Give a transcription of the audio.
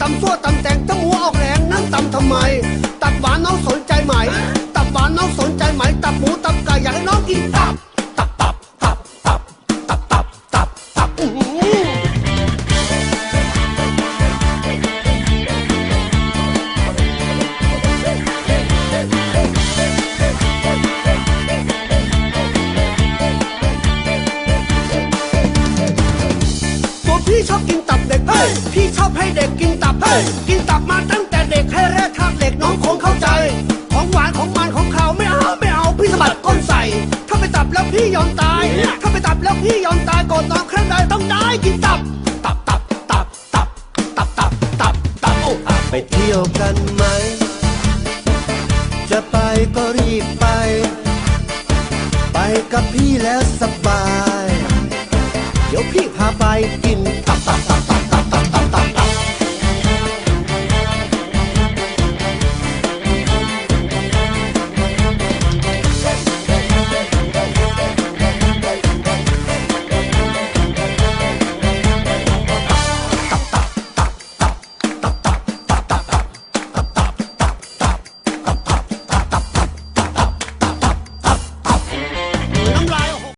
ตำมั่วตำซั่วตำแตงตำหัวออกแรงนั่นตำทำไม ตับหวานน้องสนใจไหม ตับหวานน้องสนใจไหม ตับหมูตับไก่อยากให้น้องกินตับ พี่ชอบกินตับเด็กเฮ้ยพี่ชอบให้เด็กกินตับเฮ้ยกินตับมาตั้งแต่เด็กให้แร่ธาตุเหล็กน้องคงเข้าใจ ของหวานของมันของเขาไม่เอาไม่เอาพี่สะบัดก้นใส่ ถ้าไปตับแล้วพี่ยอมตาย ถ้าไปตับแล้วพี่ยอมตายก่อนน้องแค่ใดต้องได้กินตับ ตับตับตับตับตับตับตับตับโอ้ไปเที่ยวกันไหม จะไปก็รีบไป ไปกับพี่แล้วสบาย